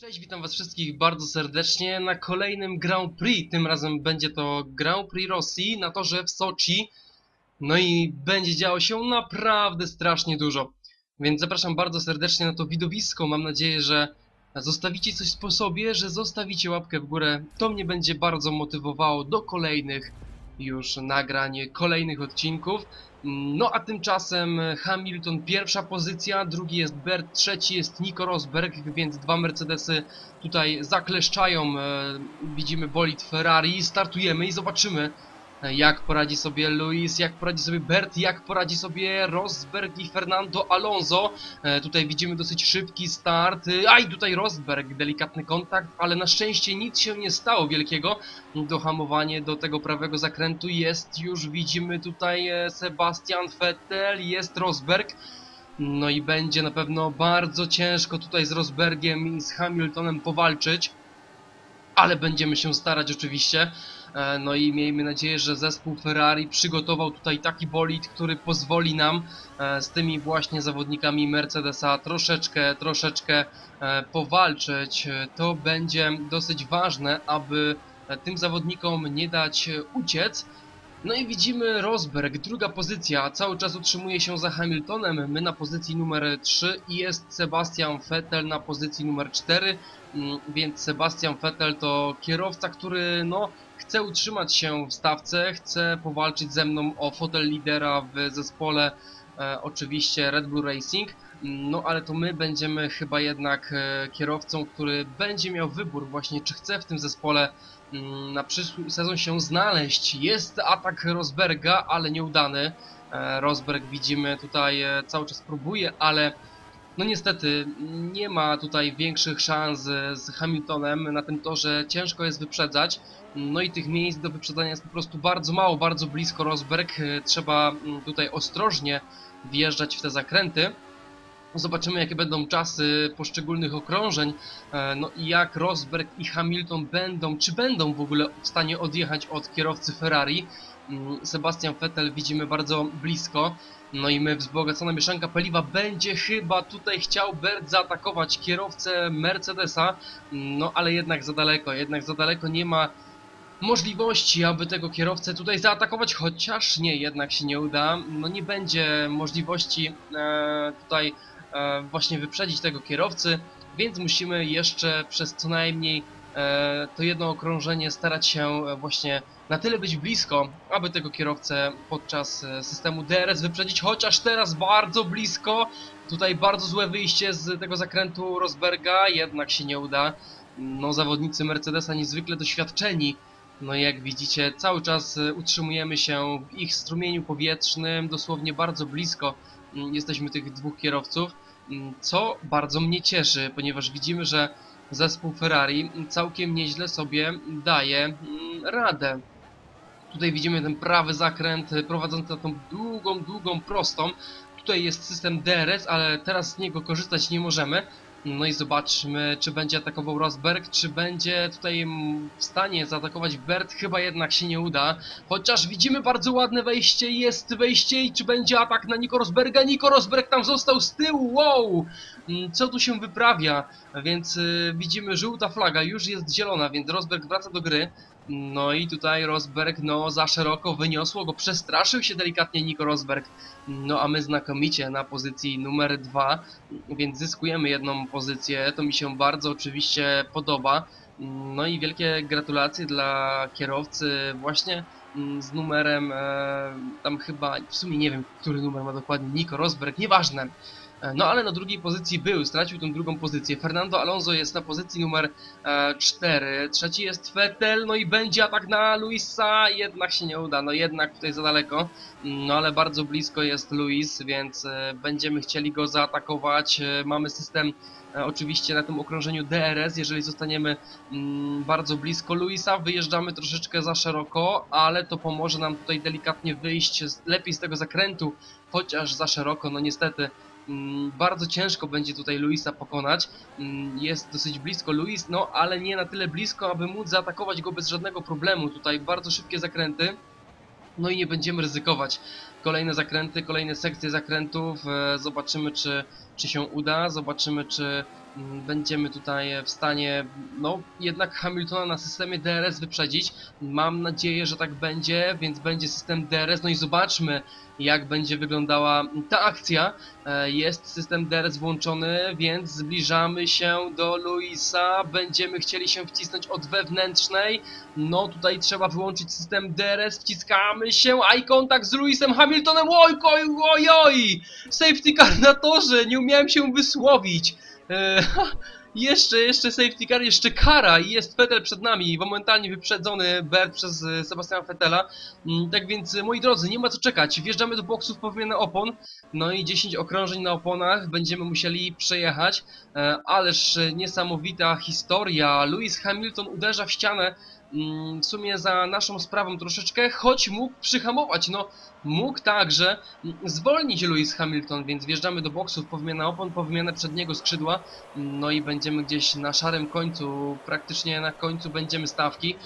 Cześć, witam was wszystkich bardzo serdecznie na kolejnym Grand Prix. Tym razem będzie to Grand Prix Rosji na torze w Soczi. No i będzie działo się naprawdę strasznie dużo. Więc zapraszam bardzo serdecznie na to widowisko. Mam nadzieję, że zostawicie coś po sobie, że zostawicie łapkę w górę. To mnie będzie bardzo motywowało do kolejnych już nagrań, kolejnych odcinków. No a tymczasem Hamilton pierwsza pozycja, drugi jest Bert, trzeci jest Nico Rosberg, więc dwa Mercedesy tutaj zakleszczają. E, widzimy bolid Ferrari, startujemy i zobaczymy jak poradzi sobie Luis, jak poradzi sobie Bert, jak poradzi sobie Rosberg i Fernando Alonso. E, tutaj widzimy dosyć szybki start. Aj, tutaj Rosberg, delikatny kontakt, ale na szczęście nic się nie stało wielkiego. Dohamowanie do tego prawego zakrętu jest już, widzimy tutaj Sebastian Vettel, jest Rosberg. No i będzie na pewno bardzo ciężko tutaj z Rosbergiem i z Hamiltonem powalczyć. Ale będziemy się starać oczywiście. E, no i miejmy nadzieję, że zespół Ferrari przygotował tutaj taki bolid, który pozwoli nam e, z tymi właśnie zawodnikami Mercedesa troszeczkę, troszeczkę e, powalczyć. To będzie dosyć ważne, aby tym zawodnikom nie dać uciec. No i widzimy Rosberg, druga pozycja, cały czas utrzymuje się za Hamiltonem, my na pozycji numer 3 i jest Sebastian Vettel na pozycji numer 4, mm, więc Sebastian Vettel to kierowca, który no chce utrzymać się w stawce, chce powalczyć ze mną o fotel lidera w zespole e, oczywiście Red Bull Racing, no ale to my będziemy chyba jednak e, kierowcą, który będzie miał wybór właśnie czy chce w tym zespole Mm, na przyszły sezon się znaleźć. Jest atak Rosberga, ale nieudany. E, Rosberg widzimy tutaj e, cały czas próbuje, ale no niestety nie ma tutaj większych szans z Hamiltonem na tym torze. Ciężko jest wyprzedzać. No i tych miejsc do wyprzedzania jest po prostu bardzo mało, bardzo blisko Rosberg. Trzeba mm, tutaj ostrożnie wjeżdżać w te zakręty. Zobaczymy jakie będą czasy poszczególnych okrążeń, e, no i jak Rosberg i Hamilton będą, czy będą w ogóle w stanie odjechać od kierowcy Ferrari. Mm, Sebastian Vettel widzimy bardzo blisko, no i my wzbogacona mieszanka paliwa będzie chyba tutaj chciał Bert zaatakować kierowcę Mercedesa, no ale jednak za daleko, jednak za daleko nie ma możliwości, aby tego kierowcę tutaj zaatakować, chociaż nie, jednak się nie uda. No nie będzie możliwości e, tutaj właśnie wyprzedzić tego kierowcy, więc musimy jeszcze przez co najmniej e, to jedno okrążenie starać się e, właśnie na tyle być blisko, aby tego kierowcę podczas systemu DRS wyprzedzić, chociaż teraz bardzo blisko, tutaj bardzo złe wyjście z tego zakrętu Rosberga, jednak się nie uda. No zawodnicy Mercedesa niezwykle doświadczeni, no jak widzicie cały czas utrzymujemy się w ich strumieniu powietrznym, dosłownie bardzo blisko mm, jesteśmy tych dwóch kierowców. Mm, co bardzo mnie cieszy, ponieważ widzimy, że zespół Ferrari całkiem nieźle sobie daje mm, radę. Tutaj widzimy ten prawy zakręt prowadzący na tą długą, długą prostą. Tutaj jest system DRS, ale teraz z niego korzystać nie możemy. No i zobaczmy, czy będzie atakował Rosberg, czy będzie tutaj w stanie zaatakować Bert. Chyba jednak się nie uda. Chociaż widzimy bardzo ładne wejście, jest wejście i czy będzie atak na Nico Rosberga? Nico Rosberg tam został z tyłu, wow! Mm, co tu się wyprawia? Więc y, widzimy żółta flaga, już jest zielona, więc Rosberg wraca do gry. No i tutaj Rosberg, no za szeroko wyniosło go, przestraszył się delikatnie Nico Rosberg. No a my znakomicie na pozycji numer dwa, więc zyskujemy jedną pozycję, to mi się bardzo oczywiście podoba. No i wielkie gratulacje dla kierowcy właśnie mm, z numerem, e, tam chyba, w sumie nie wiem, który numer ma dokładnie Nico Rosberg, nieważne. E, no ale na drugiej pozycji był, stracił tą drugą pozycję. Fernando Alonso jest na pozycji numer e, 4. Trzeci jest Vettel, no i będzie atak na Luisa, jednak się nie uda, no jednak tutaj za daleko. No ale bardzo blisko jest Luis, więc e, będziemy chcieli go zaatakować. E, mamy system e, oczywiście na tym okrążeniu DRS, jeżeli zostaniemy mm, bardzo blisko Luisa, wyjeżdżamy troszeczkę za szeroko, ale to pomoże nam tutaj delikatnie wyjść lepiej z tego zakrętu, chociaż za szeroko, no niestety bardzo ciężko będzie tutaj Luisa pokonać. Mm, jest dosyć blisko Luis, no ale nie na tyle blisko, aby móc zaatakować go bez żadnego problemu. Tutaj bardzo szybkie zakręty. No i nie będziemy ryzykować. kolejne zakręty, kolejne sekcje zakrętów, e, zobaczymy czy, czy się uda, zobaczymy czy mm, będziemy tutaj w stanie, no jednak Hamiltona na systemie DRS wyprzedzić. Mam nadzieję, że tak będzie, więc będzie system DRS, no i zobaczmy jak będzie wyglądała ta akcja. E, jest system DRS włączony, więc zbliżamy się do Luisa. Będziemy chcieli się wcisnąć od wewnętrznej. No tutaj trzeba wyłączyć system DRS, wciskamy się, eye kontakt z Luisem Hamiltonem. Oj, oj, oj, oj! Safety car na torze, nie umiałem się wysłowić. E, jeszcze, jeszcze safety car, jeszcze kara i jest Vettel przed nami, momentalnie wyprzedzony Bert przez e, Sebastiana Vettela. Mm, tak więc, moi drodzy, nie ma co czekać, wjeżdżamy do boksów po wymianę opon, no i 10 okrążeń na oponach. Będziemy musieli przejechać, e, ależ niesamowita historia, Lewis Hamilton uderza w ścianę, w sumie za naszą sprawą troszeczkę, choć mógł przyhamować, no mógł także zwolnić Lewis Hamilton, więc wjeżdżamy do boksów po wymianę opon, po wymianę przedniego skrzydła, no i będziemy gdzieś na szarym końcu, praktycznie na końcu będziemy stawki,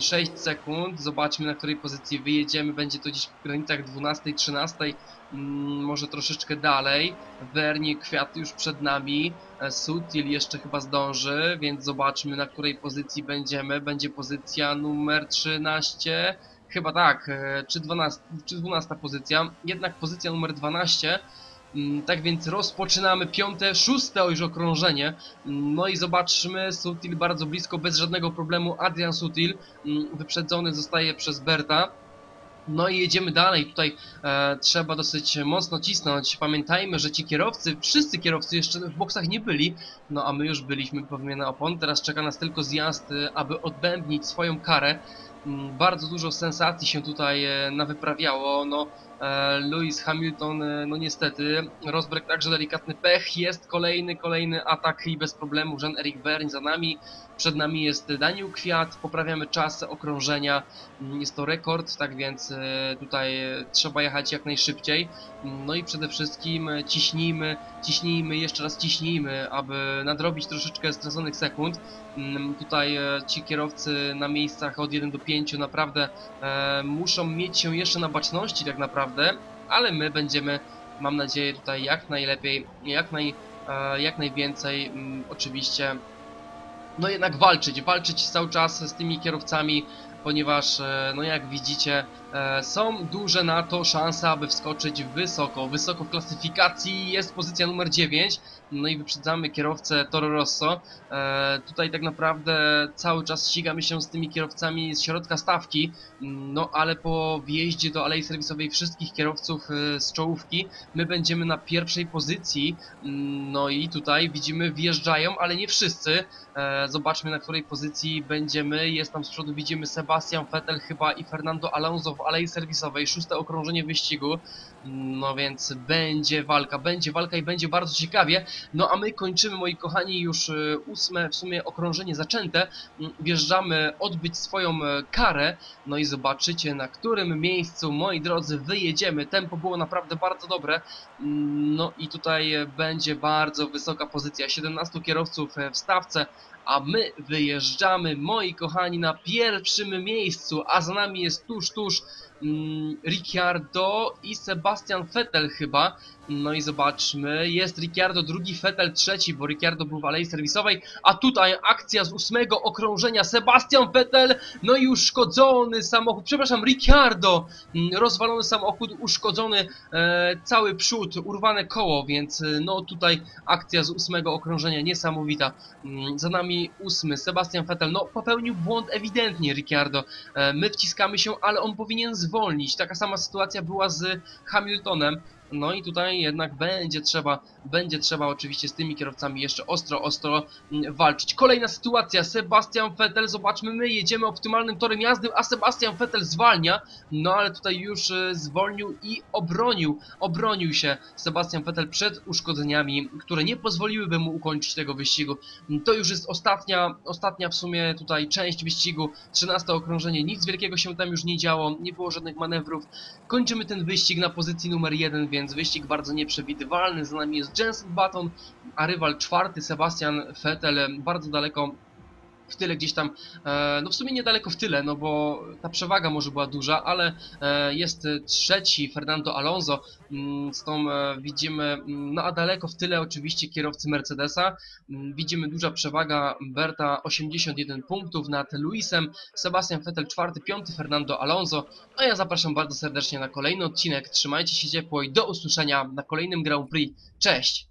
6 mm, sekund, zobaczmy na której pozycji wyjedziemy, będzie to gdzieś w granicach 12-13, mm, może troszeczkę dalej, Wernie Kwiat już przed nami, e, Sutil jeszcze chyba zdąży, więc zobaczmy na której pozycji będziemy, będzie pozycja numer 13, Chyba tak, e, czy 12, czy 12 pozycja, jednak pozycja numer 12. Mm, tak więc rozpoczynamy piąte, szóste już okrążenie. Mm, no i zobaczmy, Sutil bardzo blisko, bez żadnego problemu. Adrian Sutil mm, wyprzedzony zostaje przez Berta. No i jedziemy dalej, tutaj e, trzeba dosyć mocno cisnąć. Pamiętajmy, że ci kierowcy, wszyscy kierowcy jeszcze w boksach nie byli, no a my już byliśmy po wymianę opon. Teraz czeka nas tylko zjazd, e, aby odbębnić swoją karę. Mm, bardzo dużo sensacji się tutaj e, nawyprawiało. No, Lewis Hamilton, e, no niestety, Rosberg także delikatny pech, jest kolejny, kolejny atak i bez problemu Jean-Eric Verne za nami, przed nami jest Daniel Kwiat, poprawiamy czas okrążenia, mm, jest to rekord, tak więc tutaj trzeba jechać jak najszybciej. Mm, no i przede wszystkim ciśnijmy, ciśnijmy, jeszcze raz ciśnijmy, aby nadrobić troszeczkę straconych sekund. Tutaj ci kierowcy na miejscach od 1 do 5 naprawdę e, muszą mieć się jeszcze na baczności tak naprawdę, ale my będziemy, mam nadzieję, tutaj jak najlepiej, jak, naj, e, jak najwięcej mm, oczywiście no jednak walczyć, walczyć cały czas z tymi kierowcami, ponieważ e, no jak widzicie e, są duże na to szanse, aby wskoczyć wysoko. Wysoko w klasyfikacji jest pozycja numer 9, no i wyprzedzamy kierowcę Toro Rosso. E, tutaj tak naprawdę cały czas ścigamy się z tymi kierowcami z środka stawki, no ale po wjeździe do alei serwisowej wszystkich kierowców z czołówki my będziemy na pierwszej pozycji, no i tutaj widzimy wjeżdżają, ale nie wszyscy. Zobaczmy na której pozycji będziemy, jest tam z przodu widzimy Sebastian Vettel chyba i Fernando Alonso w alei serwisowej, szóste okrążenie wyścigu. No więc będzie walka, będzie walka i będzie bardzo ciekawie. No a my kończymy, moi kochani, już e, ósme w sumie okrążenie zaczęte. Mm, wjeżdżamy odbyć swoją e, karę. No i zobaczycie, na którym miejscu, moi drodzy, wyjedziemy. Tempo było naprawdę bardzo dobre. Mm, no i tutaj będzie bardzo wysoka pozycja. 17 kierowców e, w stawce a my wyjeżdżamy, moi kochani, na pierwszym miejscu, a za nami jest tuż, tuż mm, Ricciardo i Sebastian Vettel chyba. No i zobaczmy, jest Ricciardo drugi, Vettel trzeci, bo Ricciardo był w alei serwisowej, a tutaj akcja z ósmego okrążenia, Sebastian Vettel, no i uszkodzony samochód, przepraszam, Ricciardo, mm, rozwalony samochód, uszkodzony e, cały przód, urwane koło, więc e, no tutaj akcja z ósmego okrążenia niesamowita. Mm, za nami ósmy, Sebastian Vettel, no popełnił błąd ewidentnie Ricciardo, e, my wciskamy się, ale on powinien zwolnić, taka sama sytuacja była z Hamiltonem, no i tutaj jednak będzie trzeba, będzie trzeba oczywiście z tymi kierowcami jeszcze ostro, ostro mm, walczyć. Kolejna sytuacja, Sebastian Vettel, zobaczmy, my jedziemy optymalnym torem jazdy, a Sebastian Vettel zwalnia, no ale tutaj już y, zwolnił i obronił, obronił się Sebastian Vettel przed uszkodzeniami, które nie pozwoliłyby mu ukończyć tego wyścigu. To już jest ostatnia, ostatnia w sumie tutaj część wyścigu, 13 okrążenie, nic wielkiego się tam już nie działo, nie było żadnych manewrów. Kończymy ten wyścig na pozycji numer 1, więc wyścig bardzo nieprzewidywalny. Za nami jest Jensen Button, a rywal czwarty Sebastian Vettel bardzo daleko w tyle gdzieś tam, e, no w sumie niedaleko w tyle, no bo ta przewaga może była duża, ale e, jest trzeci Fernando Alonso, mm, z tą e, widzimy, mm, no a daleko w tyle oczywiście kierowcy Mercedesa, mm, widzimy duża przewaga Berta 81 punktów nad Luisem, Sebastian Vettel czwarty, piąty Fernando Alonso, a ja zapraszam bardzo serdecznie na kolejny odcinek, trzymajcie się ciepło i do usłyszenia na kolejnym Grand Prix, cześć!